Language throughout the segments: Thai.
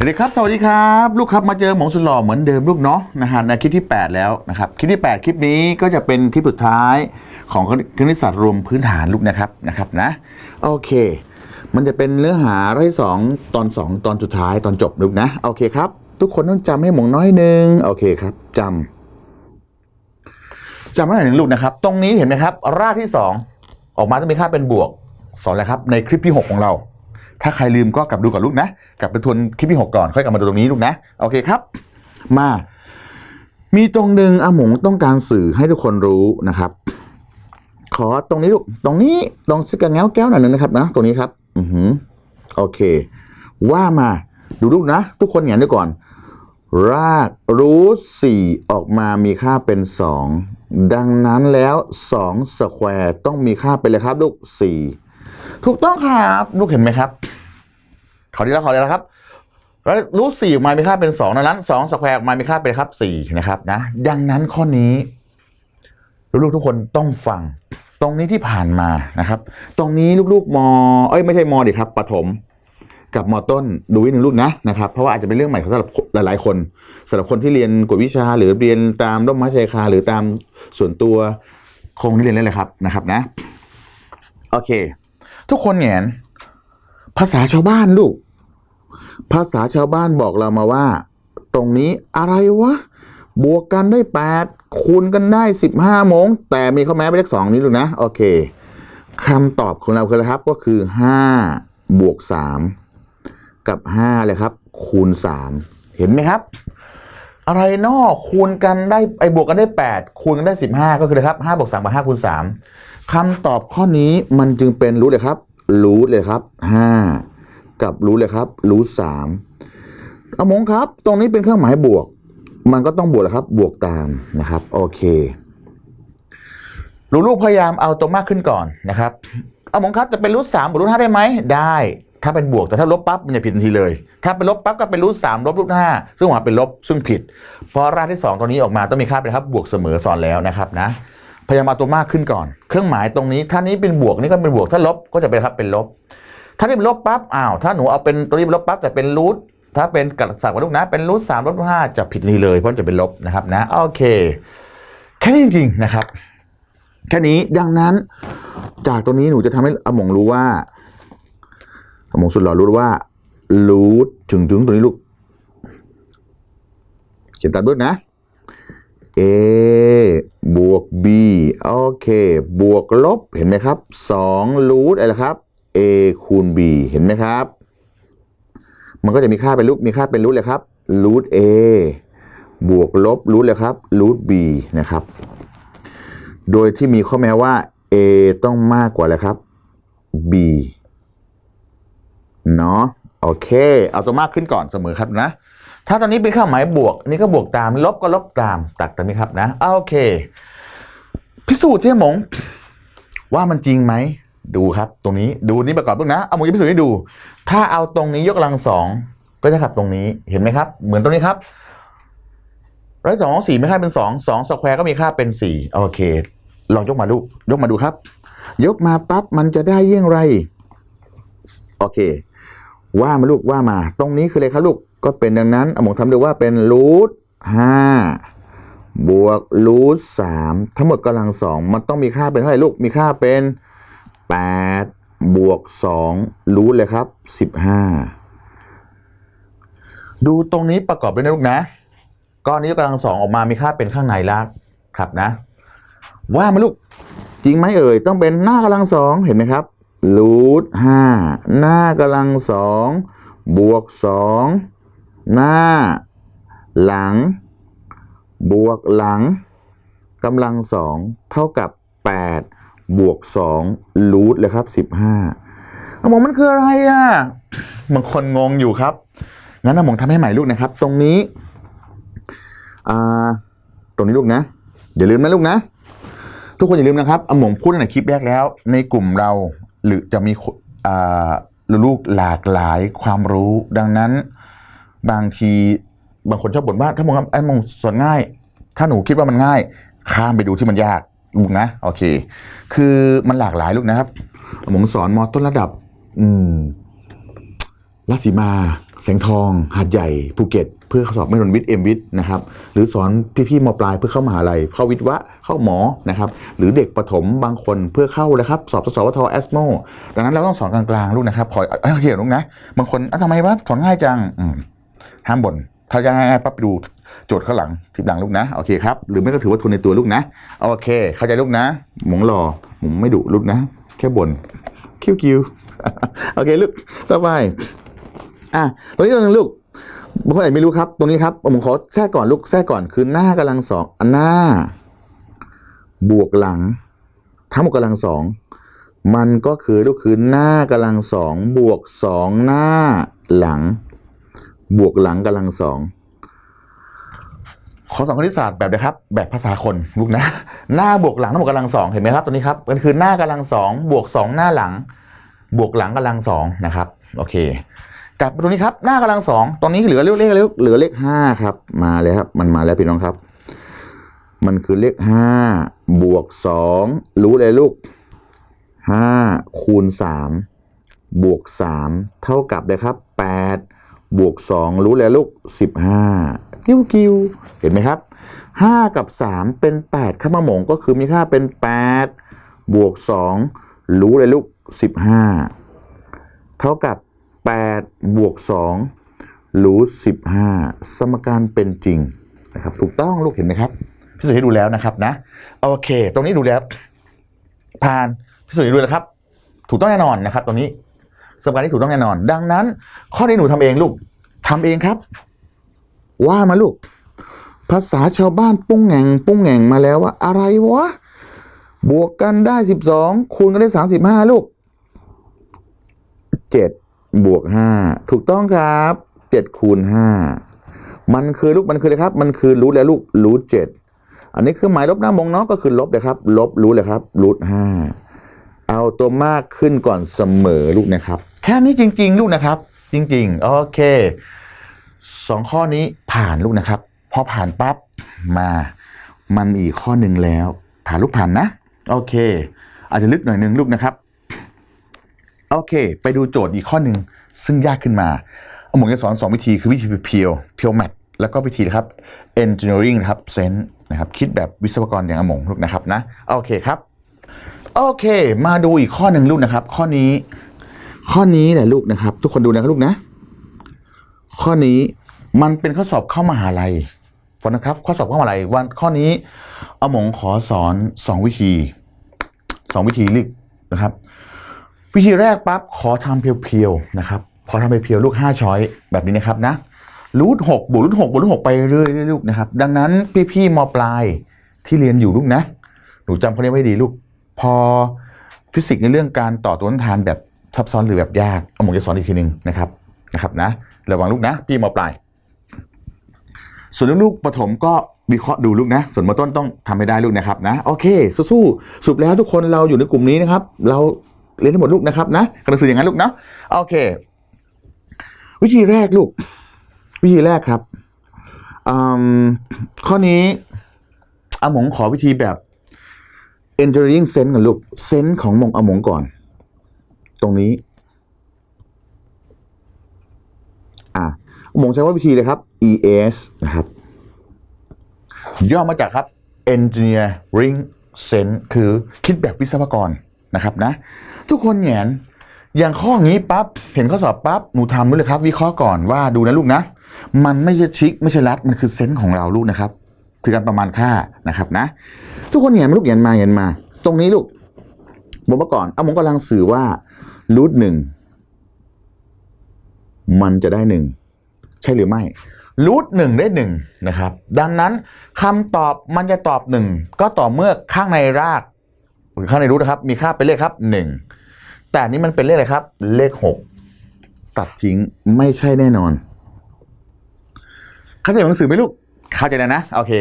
สวัสดีครับ สวัสดีครับ ลูกครับมาเจอหมงสุดหล่อเหมือนเดิมลูกเนาะนะฮะในคลิปที่ 8 แล้วนะครับคลิปที่ 8 คลิปนี้ก็จะเป็นคลิปสุดท้ายของคณิตศาสตร์รวมพื้นฐานลูกนะครับนะครับนะโอเค มันจะเป็นเนื้อหาไร่สองตอน 2 ตอนสุดท้ายตอนจบลูกนะโอเคครับ ทุกคนต้องจำให้หมงน้อยหนึงโอเคครับจำจำไว้หน่อยหนึ่งลูกนะครับ ตรงนี้เห็นไหมครับ รากที่ 2 ออกมาต้องมีค่าเป็นบวกสอนแล้วครับ ในคลิปที่ 6 ของเรา ถ้าใครลืมก็กลับดูกับลูกนะ กลับไปทวนคลิปที่ 6 ก่อนค่อยกลับมาดูตรงนี้ลูกนะ โอเคครับ มา มีตรงหนึ่งอาหมงต้องการสื่อให้ทุกคนรู้นะครับ ขอตรงนี้ลูก ตรงนี้ตรงสกกะแง้วแก้วหน่อยหนึงนะครับนะ ตรงนี้ครับ อือหือโอเค ว่ามาดูลูกนะ ทุกคนเห็นด้วยก่อน รากรูทสี่ออกมามีค่าเป็นสองดังนั้นแล้วสองสแควร์ต้องมีค่าเป็นเลยครับ ลูกสี่ถูกต้องครับ ลูกเห็นไหมครับ ขอดีแล้วขอดีแล้วครับแล้วรูทสี่ออกมามีค่าเป็นสองดังนั้นสองสแควร์ออกมามีค่าเป็นครับสี่นะครับนะดังนั้นข้อนี้ลูกๆทุกคนต้องฟัง ตรงนี้ที่ผ่านมานะครับ ตรงนี้ลูกๆมอ เอ้ยไม่ใช่มอดิครับปฐมกับมอต้นดูวิหนึ่งลูกนะนะครับเพราะว่าอาจจะเป็นเรื่องใหม่สำหรับหลายๆคนสำหรับคนที่เรียนกฎวิชา หรือเรียนตามร่มไม้ชายคาหรือตามส่วนตัวคงได้เรียนได้เลยครับนะครับนะ โอเค ทุกคนแหงน ภาษาชาวบ้านลูก ภาษาชาวบ้านบอกเรามาว่า ตรงนี้อะไรวะ บวกกันได้แปดคูณกันได้สิบห้าโมง แต่มีข้อแม้ไปเลขสองนี้ลูกนะ โอเคคำตอบของเราคืออะไรครับก็คือห้าบวกสามกับห้าเลยครับ คูณสามเห็นไหมครับ อะไรนอกคูณกันได้ไอ้บวกกันได้แปดคูณกันได้สิบห้าก็คืออะไรครับห้าบวกสามบวกห้าคูณสามคำตอบข้อนี้มันจึงเป็นรู้เลยครับ รู้เลยครับห้ากับรู้เลยครับรู้สามเอามงครับ ตรงนี้เป็นเครื่องหมายบวก มันก็ต้องบวกแหละครับ บวกตามนะครับ โอเคลูกพยายามเอาตัวมากขึ้นก่อนนะครับเอามงครับจะเป็นรูทสามบวกรูทห้าได้ไหมได้ ถ้าเป็นบวกแต่ถ้าลบปั๊บมันจะผิดทันทีเลย ถ้าเป็นลบปั๊บก็เป็นรูทสามลบรูทห้าซึ่งออกมาเป็นลบซึ่งผิด เพราะรากที่สองตัวนี้ออกมาต้องมีค่าเป็นครับบวกเสมอสอนแล้วนะครับนะ พยายามเอาตัวมากขึ้นก่อน เครื่องหมายตรงนี้ ถ้านี้เป็นบวกนี่ก็เป็นบวก ถ้าลบก็จะเป็นครับเป็นลบ ถ้านี่เป็นลบปั๊บอ้าวถ้าหนูเอาเป็นตัวนี้เป็นลบปั๊บแต่เป็นรูทถ้าเป็นกับศักดิ์กัลูกนะ เป็นรูทสามลบห้าจะผิดทันทีเลยเพราะจะเป็นลบนะครับนะโอเค แค่นี้จริง ๆ นะครับ แค่นี้ดังนั้น จากตรงนี้หนูจะทำให้อมงรู้ว่าอมงสุดหล่อรู้ว่ารูทถึงถึงตัวนี้ลูกเขียนตามด้วยนะ a บวก b โอเค บวกลบเห็นไหมครับ2รูทอะไรครับ a คูณ b เห็นไหมครับ มันก็จะมีค่าเป็นรูทมีค่าเป็นรูทเลยครับรูท a บวกลบรูทเลยครับรูท b นะครับ โดยที่มีข้อแม้ว่า a ต้องมากกว่าเลยครับ b เนาะโอเค เอาตัวมากขึ้นก่อนเสมอครับนะ ถ้าตอนนี้เป็นเครื่องหมายบวกอันนี่ก็บวกตาม ลบก็ลบตามตัดตามนี้ครับนะโอเค พิสูจน์ที่หมง ว่ามันจริงไหมดูครับ ตรงนี้ดูนี้ประกอบด้วยนะ เอามงจะพิสูจน์ให้ดู ถ้าเอาตรงนี้ยกกำลังสองก็จะขับตรงนี้เห็นไหมครับ เหมือนตรงนี้ครับร้อยสองสี่ไม่ค่าเป็นสองสองสแควร์ก็มีค่าเป็นสี่โอเค ลองยกมาดูยกมาดูครับ ยกมาปั๊บมันจะได้เยี่ยงไร โอเค ว่ามาลูกว่ามา ตรงนี้คืออะไรครับลูก ก็เป็นดังนั้นเอาหมงทำดูว่าเป็นรูทห้าบวกรูทสามทั้งหมดกำลังสองมันต้องมีค่าเป็นเท่าไหร่ลูก มีค่าเป็นแปดบวกสองรูทเลยครับสิบห้าดูตรงนี้ประกอบด้วยนะลูกนะก้อนนี้กำลังสองออกมามีค่าเป็นข้างในละครับนะ ว่ามาลูกจริงไหมเอ่ยต้องเป็นหน้ากำลังสองเห็นไหมครับรูทห้าหน้ากำลังสองบวกสอง หน้า หลัง บวกหลังกำลังสองเท่ากับแปดบวกสองรูทเลยครับสิบห้าหมองมันคืออะไรอะบางคนงงอยู่ครับ งั้นหมองทำให้ใหม่ลูกนะครับ ตรงนี้อ่าตรงนี้ลูกนะ อย่าลืมนะลูกนะ ทุกคนอย่าลืมนะครับอหมงพูดในคลิปแรกแล้ว ในกลุ่มเราหรือจะมีอ่าลูกหลากหลายความรู้ ดังนั้น บางทีบางคนชอบบ่นว่าถ้ามองไอ้มองสอนง่าย ถ้าหนูคิดว่ามันง่าย ข้ามไปดูที่มันยากลูกนะโอเค คือมันหลากหลายลูกนะครับหมงสอนมอต้นระดับ อืมรัศสีมา แสงทอง หาดใหญ่ภูเก็ต เพื่อข้าสอบไม่รนวิทย์เอ็มวิทย์นะครับ หรือสอนพี่ๆมปลายเพื่อเข้ามหาลัยเข้าวิทย์วะเข้าหมอนะครับ หรือเด็กประถมบางคนเพื่อเข้าเลยครับ สอบทศวทแอสโมดังนั้นเราต้องสอนกลางๆลูกนะครับขอเอ้ยเขียนลูกนะบางคนอะทำไมวะสอนง่ายจังอื ห้ามบ่นถ้าจะง่ายๆปั๊บไปดูโจทย์ข้างหลังทิปหลังลูกนะโอเคครับหรือไม่ก็ถือว่าทุนในตัวลูกนะโอเค เข้าใจลูกนะ หมงหล่อหมงไม่ดุลูกนะ แค่บ่นคิ้วคิวโอเคลูกต่อไปอะตรงนี้ตัวหนึงลูกบางคนอาจไม่รู้ครับ ตรงนี้ครับผมขอแทรกก่อนลูกแทรกก่อนคือหน้ากำลังสองอันหน้า บวกหลัง ทั้งหมดกำลังสองมันก็คือลูกคือหน้ากำลังสองบวกสองหน้าหลัง บวกหลังกำลังสองขอสองคณิตศาสตร์แบบนะครับ แบบภาษาคนลูกนะ หน้าบวกหลังทั้งหมดกำลังสองเห็นไหมครับตัวนี้ครับมันคือหน้ากำลังสองบวกสองหน้าหลัง บวกหลังกำลังสองนะครับโอเคกับตรงนี้ครับหน้ากำลังสองตรงนี้เหลือเลขเลขเหลือเลขห้าครับ มาแล้วครับ มันมาแล้วพี่น้องครับ มันคือเลขห้าบวกสองรู้เลยลูกห้าคูณสามบวกสามเท่ากับเลยครับแปด บวกสองรู้เลยลูกสิบห้ากิ้วกิ้วเห็นไหมครับห้ากับสามเป็นแปดข้ามาหมงก็คือมีค่าเป็นแปดบวกสองรู้เลยลูกสิบห้าเท่ากับ 8 บวก 2 รู้ 15 สมการเป็นจริงนะครับถูกต้องลูกเห็นไหมครับพี่สุให้ดูแล้วนะครับนะโอเค ตรงนี้ดูแล้วผ่านพี่สุให้ดูแล้วครับ ถูกต้องแน่นอนนะครับตรงนี้ สมการนี้ถูกต้องแน่นอน ดังนั้น ข้อนี้หนูทำเองลูกทำเองครับ ว่ามาลูก ภาษาชาวบ้านปุ้งแหงปุ้งแหงมาแล้วว่า อะไรวะ บวกกันได้12คูณกันได้35ลูกเจ็ดบวกห้าถูกต้องครับเจ็ดคูณห้ามันคือลูกมันคือเลยครับ มันคือรูทแล้วลูกรูทเจ็ดอันนี้คือหมายลบหน้ามงเนาะก็คือลบเลยครับ ลบรูทเลยครับรูทห้า เอาตัวมากขึ้นก่อนเสมอลูกนะครับ แค่นี้จริง ๆ ลูกนะครับ จริง ๆ โอเคสองข้อนี้ผ่านลูกนะครับ พอผ่านปั๊บมามันมีอีกข้อหนึ่งแล้ว ผ่านลูกผ่านนะ โอเค อาจจะลึกหน่อยหนึงลูกนะครับ โอเค ไปดูโจทย์อีกข้อหนึ่งซึ่งยากขึ้นมาเอาหมงจะสอนสองวิธีคือวิธีเพียวเพียวแมทแล้วก็วิธีนะครับ engineering นะครับเซนนะครับ คิดแบบวิศวกรอย่างอมงลูกนะครับนะ โอเคครับ โอเค มาดูอีกข้อหนึ่งลูกนะครับ ข้อนี้ ข้อนี้แหละลูกนะครับ ทุกคนดูนะครับลูกนะ ข้อนี้มันเป็นข้อสอบเข้ามหาลัยฟังนะครับ ข้อสอบเข้ามหาลัยวันข้อนี้อมงขอสอนสองวิธีสองวิธีลึกนะครับ วิธีแรกปั๊บขอทำเพียวๆนะครับ ขอทำเพียวๆลูกห้าช้อยแบบนี้นะครับนะรูทหกบวกรูทหกบวกรูทหกไปเรื่อยๆลูกนะครับ ดังนั้นพี่ๆมปลายที่เรียนอยู่ลูกนะ หนูจำเขาเรียกไว้ดีลูก พอฟิสิกส์ในเรื่องการต่อตัวต้นทานแบบซับซ้อนหรือแบบยากเอาหมงจะสอนอีกทีหนึ่งนะครับนะครับนะระวังลูกนะ พี่มอปลาย ส่วนลูกประถมก็วิเคราะห์ดูลูกนะ ส่วนมต้นต้องทำให้ได้ลูกนะครับนะโอเค สู้ๆสุดแล้วทุกคนเราอยู่ในกลุ่มนี้นะครับ เราเรียนทั้งหมดลูกนะครับนะกระสืออย่างนั้นลูกนะโอเค วิธีแรกลูก วิธีแรกครับข้อนี้อาหมงขอวิธีแบบ engineering sense ก่อนลูก sense ของมงอมงก่อน ตรงนี้ อะอามงใช้ว่าวิธีเลยครับ ES นะครับ ย่อมาจากครับ engineering sense คือคิดแบบวิศวกรนะครับนะ ทุกคนแหงนอย่างข้อองนี้ปั๊บเห็นข้อสอบปั๊บหนูทำด้วยเลยครับ วิเคราะห์ก่อนว่าดูนะลูกนะ มันไม่ใช่ชิกไม่ใช่รัดมันคือเซนส์ของเราลูกนะครับ คือการประมาณค่านะครับนะ ทุกคนเห็นลูกเห็นมาเห็นมา ตรงนี้ลูกบอกมาก่อนเอาผมกำลังสื่อว่ารูทหนึ่งมันจะได้หนึ่งใช่หรือไม่รูทหนึ่งได้หนึ่งนะครับ ดังนั้นคำตอบมันจะตอบหนึ่งก็ต่อเมื่อข้างในราก หรือข้างในรูทนะครับ มีค่าเป็นเลขครับหนึ่งแต่นนี้มันเป็นเลขอะไรครับ เลขหกตัดทิ้งไม่ใช่แน่นอนเข้าใจหนังสือไหมลูก เข้าใจแล้วนะ โอเค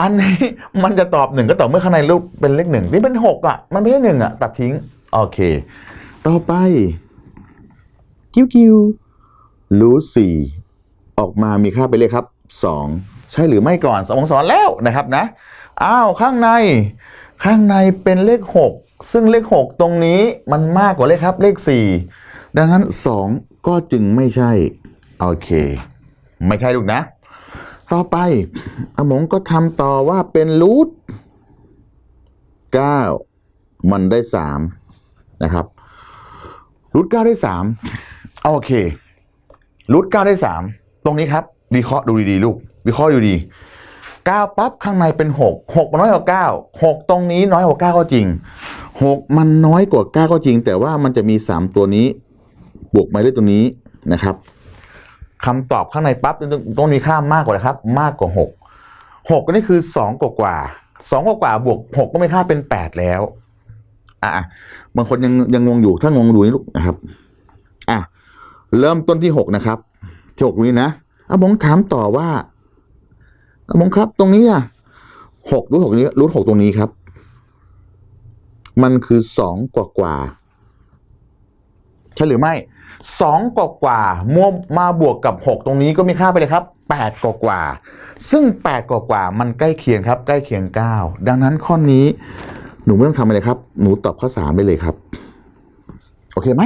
อันนี้มันจะตอบหนึ่งก็ต่อเมื่อข้างในรูปเป็นเลขหนึ่งนี่เป็นหกอะ มันไม่ใช่หนึ่งอะ ตัดทิ้ง โอเค ต่อไปกิ้วกิ้วรูทสี่ออกมามีค่าเป็นเลขครับสองใช่หรือไม่ก่อนสองสอนแล้วนะครับนะ อ้าว ข้างใน ข้างในเป็นเลขหกซึ่งเลขหกตรงนี้มันมากกว่าเลขครับ เลขสี่ดังนั้นสองก็จึงไม่ใช่ โอเค ไม่ใช่ลูกนะ ต่อไปอมงก็ทำต่อว่าเป็นรูทเก้ามันได้สามนะครับรูทเก้าได้สามโอเครูทเก้าได้สามตรงนี้ครับวิเคราะห์ดูดีๆลูกวิเคราะห์ดูดีเก้าปั๊บข้างในเป็นหกหกมันน้อยกว่าเก้าหกตรงนี้น้อยกว่าเก้าก็จริงหกมันน้อยกว่าเก้าก็จริง แต่ว่ามันจะมีสามตัวนี้ บวกหมายเลขตรงนี้นะครับ คำตอบข้างในปั๊บต้องต้มีค่ามากกว่านะครับ มากกว่าหกหกก็นี่คือสองกว่ากว่าสองกว่ากว่าบวกหกก็ไม่ค่าเป็นแปดแล้ว อะบางคนยังยังงงอยู่ถ้างงดูนี่ลูกนะครับ อะเริ่มต้นที่หกนะครับที่หกนี้นะอะผมถามต่อว่าอะผมครับ ตรงนี้อะหกรูทหกนี้รูทหกตรงนี้ครับ มันคือสองกว่ากว่าใช่หรือไม่ สองกว่ากว่ามัวมาบวกกับหกตรงนี้ก็มีค่าไปเลยครับแปดกว่ากว่า ซึ่งแปดกว่ากว่ามันใกล้เคียงครับ ใกล้เคียงเก้าดังนั้นข้อนี้หนูไม่ต้องทำอะไรครับ หนูตอบข้อสามไปเลยครับ โอเคไหม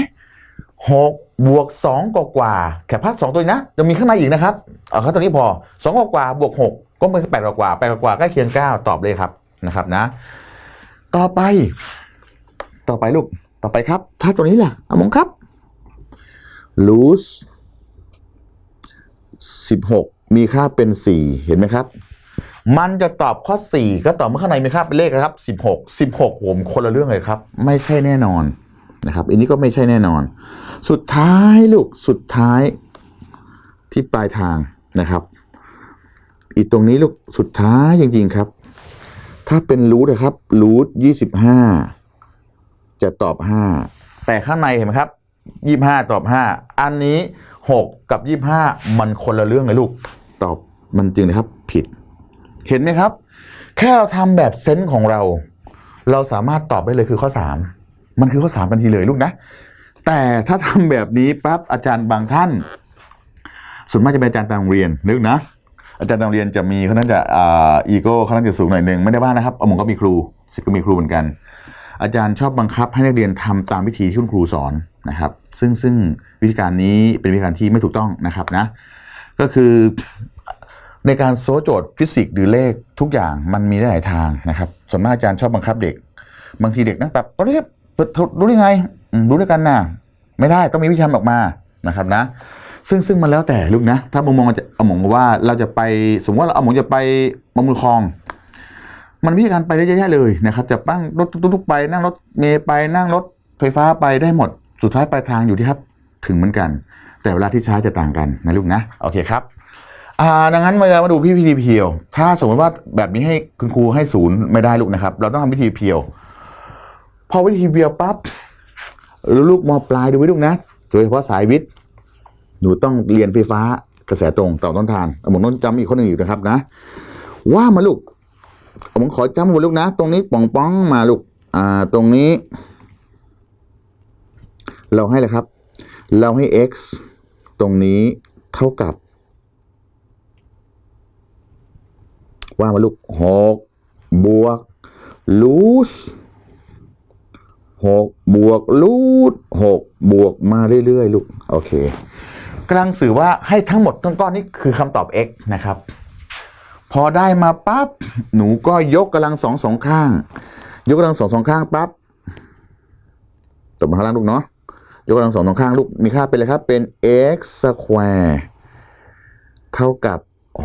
หกบวกสองกว่ากว่าแค่พัดสองตัวนี้นะจะมีข้างในอีกนะครับเอาแค่ตัวนี้พอสองกว่ากว่าบวกหกก็เป็นแปดกว่ากว่าแปดกว่ากว่าใกล้เคียงเก้าตอบเลยครับนะครับนะ ต่อไป ต่อไปลูกต่อไปครับ ถ้าตัวนี้แหละอามงครับ lose สิบหกมีค่าเป็นสี่เห็นไหมครับ มันจะตอบข้อ 4 ก็ต่อเมื่อข้างในมีค่าเป็นเลขนะครับ 16 16ผมคนละเรื่องเลยครับ ไม่ใช่แน่นอนนะครับ อันนี้ก็ไม่ใช่แน่นอน สุดท้ายลูก สุดท้ายที่ปลายทางนะครับ อีกตรงนี้ลูก สุดท้ายจริง ๆ ครับ ถ้าเป็นรูทนะครับรูทยี่สิบห้าจะตอบห้าแต่ข้างในเห็นไหมครับ ยี่ห้าตอบห้าอันนี้หกกับยี่ห้ามันคนละเรื่องเลยลูก ตอบมันจริงนะครับ ผิด เห็นไหมครับ แค่เราทำแบบเซนส์ของเรา เราสามารถตอบได้เลยคือข้อสามมันคือข้อสามทันทีเลยลูกนะ แต่ถ้าทำแบบนี้ปั๊บอาจารย์บางท่านส่วนมากจะเป็นอาจารย์ตามโรงเรียนนึกนะอาจารย์ตามโรงเรียนจะมีเขานั้นจะอ่าอีโก้เขานั้นจะสูงหน่อยหนึ่งไม่ได้ว่านะครับเอาผมก็มีครูสิทธิ์ก็มีครูเหมือนกัน อาจารย์ชอบบังคับให้นักเรียนทำตามวิธีที่คุณครูสอน นะครับ ซึ่งซึ่งวิธีการนี้เป็นวิธีการที่ไม่ถูกต้องนะครับนะก็คือในการโซโจทย์ฟิสิกส์หรือเลขทุกอย่างมันมีได้หลายทางนะครับส่วนมากอาจารย์ชอบบังคับเด็ก บางทีเด็กนั่งแบบตอนนี้เปิดรู้ได้ไงรู้ด้วยกันนะไม่ได้ต้องมีวิธีทำออกมานะครับนะ ซึ่งซึ่งมันแล้วแต่ลูกนะ ถ้ามุมมองจะเอาหมองว่าเราจะไปสมมติว่าเราเอาหมองจะไปบางมือคลอง มันมีวิธีการไปได้เยอะแยะเลยนะครับจะนั่งรถตุ๊กๆไปนั่งรถเมล์ไปนั่งรถไฟฟ้าไปได้หมด สุดท้ายปลายทางอยู่ที่ครับถึงเหมือนกัน แต่เวลาที่ใช้จะต่างกันนะลูกนะโอเคครับอ่าดังนั้นมามาดูพี่วิธีเพียว ถ้าสมมติว่าแบบนี้ให้คุณครูให้ศูนย์ไม่ได้ลูกนะครับ เราต้องทำวิธีเพียว พอวิธีเพียวปั๊บลูกมอปลายดูไว้ลูกนะโดยเฉพาะสายวิทย์หนูต้องเรียนไฟฟ้ากระแสตรงต่อต้นทานผมต้องจำอีกคนหนึ่งอีกนะครับนะ ว่ามาลูกผมขอจำมาลูกนะ ตรงนี้ป่องป้องมาลูกอ่าตรงนี้ เราให้เลยครับ เราให้ x ตรงนี้เท่ากับ ว่ามาลูกหกบวกลูสหกบวกลูดหกบวกมาเรื่อยๆ ลูก โอเคกำลังสื่อว่าให้ทั้งหมดทั้งก้อนนี้คือคำตอบ x นะครับ พอได้มาปั๊บ หนูก็ยกกำลังสองสองข้าง ยกกำลังสองสองข้างปั๊บตบมาข้างล่างลูกเนาะ ยกกำลังสองสองข้างลูกมีค่าเป็นเลยครับ เป็น x square เท่ากับ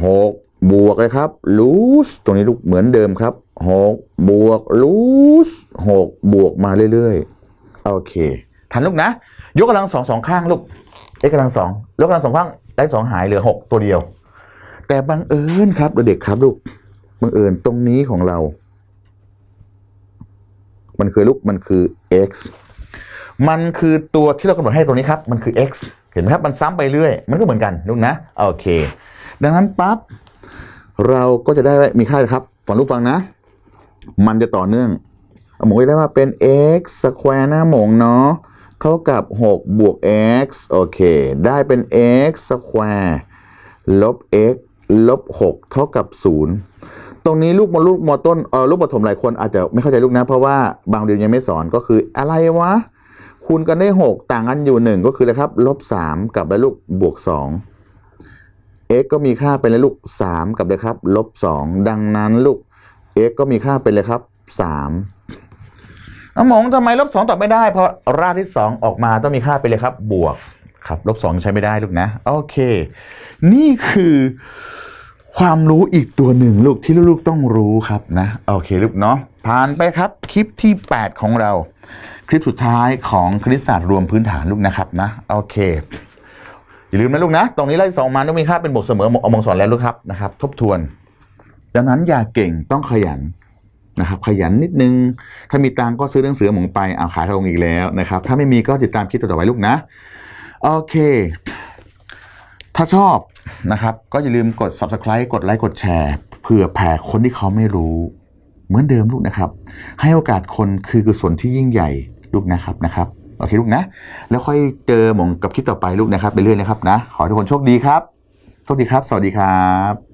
หกบวกเลยครับ lose ตรงนี้ลูกเหมือนเดิมครับหกบวก lose หกบวกมาเรื่อยๆ โอเค ทันลูกนะ ยกกำลังสองสองข้างลูก x กำลังสองยกกำลังสองข้างได้สองหายเหลือหกตัวเดียว แต่บังเอิญครับเด็กครับลูกบังเอิญตรงนี้ของเรา มันคือลูกมันคือ x มันคือตัวที่เรากำหนดให้ตัวนี้ครับ มันคือ x เห็นไหมครับ มันซ้ำไปเรื่อย มันก็เหมือนกันลูกนะ โอเค ดังนั้นปั๊บ เราก็จะได้มีค่าครับฟังลูกฟังนะ มันจะต่อเนื่องหมงได้ว่าเป็น x square หน้าหมงเนาะ เท่ากับ 6 บวก x โอเค ได้เป็น x square ลบ x ลบ 6 เท่ากับ 0 ตรงนี้ลูกมลูกมอต้นเออลูกปฐมหลายคนอาจจะไม่เข้าใจลูกนะ เพราะว่าบางเรียนยังไม่สอนก็คืออะไรวะ คูณกันได้ 6 ต่างกันอยู่ 1 ก็คืออะไรครับลบ3กับแล้วลูกบวก x ก็มีค่าเป็นเลยลูก 3 กับเลยครับลบ 2 ดังนั้นลูก x ก็มีค่าเป็นเลยครับ3น้ำหมองทำไมลบ 2ตอบไม่ได้ เพราะรากที่ 2 ออกมาต้องมีค่าเป็นเลยครับบวกครับลบ2ใช้ไม่ได้ลูกนะ โอเค นี่คือความรู้อีกตัวหนึ่งลูกที่ลูกๆต้องรู้ครับนะ โอเคลูกเนาะผ่านไปครับคลิปที่ 8 ของเรา คลิปสุดท้ายของคณิตศาสตร์รวมพื้นฐานลูกนะครับนะโอเคอย่าลืมนะลูกนะ ตรงนี้ไล่สองมาต้องมีค่าเป็นบวกเสมอเอามองสอนแล้วลูกครับนะครับ ทบทวน ดังนั้นอย่าเก่งต้องขยันนะครับ ขยันนิดนึง ถ้ามีตังก็ซื้อหนังสือหมงไปเอาขายทองอีกแล้วนะครับ ถ้าไม่มีก็ติดตามคลิปต่อไปลูกนะ โอเค ถ้าชอบนะครับ ก็อย่าลืมกด subscribe กดไลค์กดแชร์เผื่อแผ่คนที่เขาไม่รู้ เหมือนเดิมลูกนะครับ ให้โอกาสคนคือกุศลที่ยิ่งใหญ่ ลูกนะครับนะครับโอเคลูกนะ แล้วค่อยเจอหมองกับคลิปต่อไปลูกนะครับไปเรื่อยนะครับนะ ขอให้ทุกคนโชคดีครับโชคดีครับ สวัสดีครับ